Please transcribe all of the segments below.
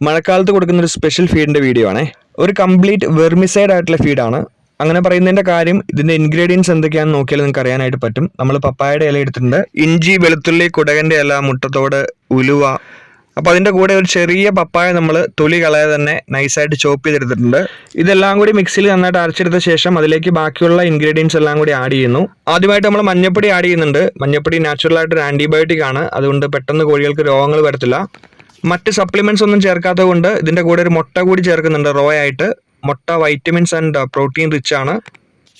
മഴക്കാലത്ത് കൊടുക്കുന്ന ഒരു സ്പെഷ്യൽ ഫീഡിന്റെ വീഡിയോ ആണേ. ഒരു കംപ്ലീറ്റ് വെർമിസൈഡ് ആയിട്ടുള്ള ഫീഡാണ് അങ്ങനെ പറയുന്നതിന്റെ കാര്യം ഇതിന്റെ ഇൻഗ്രീഡിയൻസ് എന്തൊക്കെയാണെന്ന് നോക്കിയാൽ നിങ്ങൾക്ക് അറിയാനായിട്ട് പറ്റും. നമ്മൾ പപ്പായയുടെ ഇല എടുത്തിട്ടുണ്ട്. ഇഞ്ചി വെളുത്തുള്ളി കുടകന്റെ ഇല മുട്ടത്തോട് ഉലുവ. അപ്പോൾ അതിന്റെ കൂടെ ഒരു ചെറിയ പപ്പായ നമ്മൾ തൊലി കളയാതെ തന്നെ നൈസായിട്ട് ചോപ്പ് ചെയ്തെടുത്തിട്ടുണ്ട്. ഇതെല്ലാം കൂടി മിക്സിയിൽ നന്നായിട്ട് അരച്ചെടുത്ത ശേഷം അതിലേക്ക് ബാക്കിയുള്ള ഇൻഗ്രീഡിയൻസ് എല്ലാം കൂടി ആഡ് ചെയ്യുന്നു. ആദ്യമായിട്ട് നമ്മൾ മഞ്ഞപ്പൊടി ആഡ് ചെയ്യുന്നുണ്ട്. മഞ്ഞപ്പൊടി ഒരു ആന്റിബയോട്ടിക് ആണ്. അതുകൊണ്ട് പെട്ടെന്ന് കോഴികൾക്ക് രോഗങ്ങൾ വരത്തില്ല. മറ്റ് സപ്ലിമെന്റ്സ് ഒന്നും ചേർക്കാത്തത് കൊണ്ട് ഇതിന്റെ കൂടെ ഒരു മുട്ട കൂടി ചേർക്കുന്നുണ്ട് റോ ആയിട്ട്. മുട്ട വൈറ്റമിൻസ് ആൻഡ് പ്രോട്ടീൻ റിച്ച് ആണ്.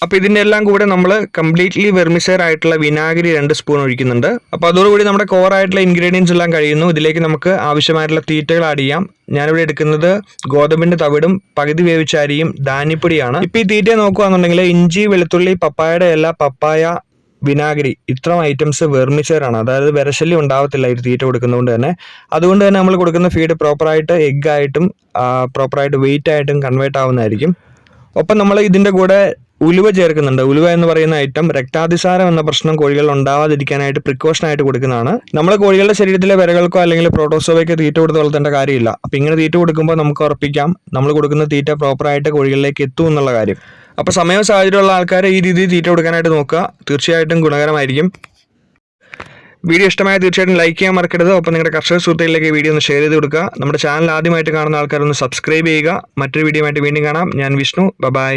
അപ്പോൾ ഇതിന്റെ എല്ലാം കൂടെ നമ്മൾ കംപ്ലീറ്റ്ലി വെർമിസൈർ ആയിട്ടുള്ള വിനാഗിരി രണ്ട് സ്പൂൺ ഒഴിക്കുന്നുണ്ട്. അപ്പോൾ അതോടുകൂടി നമ്മുടെ കോർ ആയിട്ടുള്ള ഇൻഗ്രീഡിയൻസ് എല്ലാം കഴിയുന്നു. ഇതിലേക്ക് നമുക്ക് ആവശ്യമായിട്ടുള്ള തീറ്റകൾ ആഡ് ചെയ്യാം. ഞാനിവിടെ എടുക്കുന്നത് ഗോതമ്പിന്റെ തവിടും പകുതി വേവിച്ച അരിയും ധാന്യപ്പൊടിയാണ്. ഇപ്പോൾ ഈ തീറ്റ നോക്കുകയാണെന്നുണ്ടെങ്കിൽ ഇഞ്ചി വെളുത്തുള്ളി പപ്പായയുടെ ഇല പപ്പായ വിനാഗിരി. ഇത്രയും ഐറ്റംസ് വെർമിച്ചർ അതായത് വിരശല്യം ഉണ്ടാവത്തില്ല ഇത് തീറ്റ കൊടുക്കുന്നതുകൊണ്ട് തന്നെ. അതുകൊണ്ട് തന്നെ നമ്മൾ കൊടുക്കുന്ന ഫീഡ് പ്രോപ്പറായിട്ട് എഗ് ആയിട്ടും പ്രോപ്പറായിട്ട് വെയിറ്റ് ആയിട്ടും കൺവേർട്ട് ആവുന്നതായിരിക്കും. ഒപ്പം നമ്മൾ ഇതിന്റെ കൂടെ ഉലുവ ചേർക്കുന്നുണ്ട്. ഉലുവ എന്ന് പറയുന്ന ഐറ്റം രക്താതിസാരം എന്ന പ്രശ്നം കോഴികൾ ഉണ്ടാവാതിരിക്കാനായിട്ട് പ്രിക്കോഷൻ ആയിട്ട് കൊടുക്കുന്നതാണ്. നമ്മൾ കോഴികളുടെ ശരീരത്തിലെ വിരകൾക്കോ അല്ലെങ്കിൽ പ്രോട്ടോസോവയ്ക്കോ തീറ്റ കൊടുത്ത് വളർത്തേണ്ട കാര്യമില്ല. അപ്പം ഇങ്ങനെ തീറ്റ കൊടുക്കുമ്പോൾ നമുക്ക് ഉറപ്പിക്കാം. നമ്മൾ കൊടുക്കുന്ന തീറ്റ പ്രോപ്പറായിട്ട് കോഴികളിലേക്ക് എത്തും എന്നുള്ള കാര്യം. അപ്പോൾ സമയവും സാഹചര്യമുള്ള ആൾക്കാരെ ഈ രീതിയിൽ തീറ്റ കൊടുക്കാനായിട്ട് നോക്കുക. തീർച്ചയായിട്ടും ഗുണകരമായിരിക്കും. വീഡിയോ ഇഷ്ടമായ തീർച്ചയായിട്ടും ലൈക്ക് ചെയ്യാൻ മറക്കരുത്. ഒപ്പം നിങ്ങളുടെ കർഷക സുഹൃത്തുക്കളിലേക്ക് വീഡിയോ ഒന്ന് ഷെയർ ചെയ്ത് കൊടുക്കുക. നമ്മുടെ ചാനൽ ആദ്യമായിട്ട് കാണുന്ന ആൾക്കാരൊന്ന് സബ്സ്ക്രൈബ് ചെയ്യുക. മറ്റൊരു വീഡിയോ ആയിട്ട് വീണ്ടും കാണാം. ഞാൻ വിഷ്ണു. ബൈ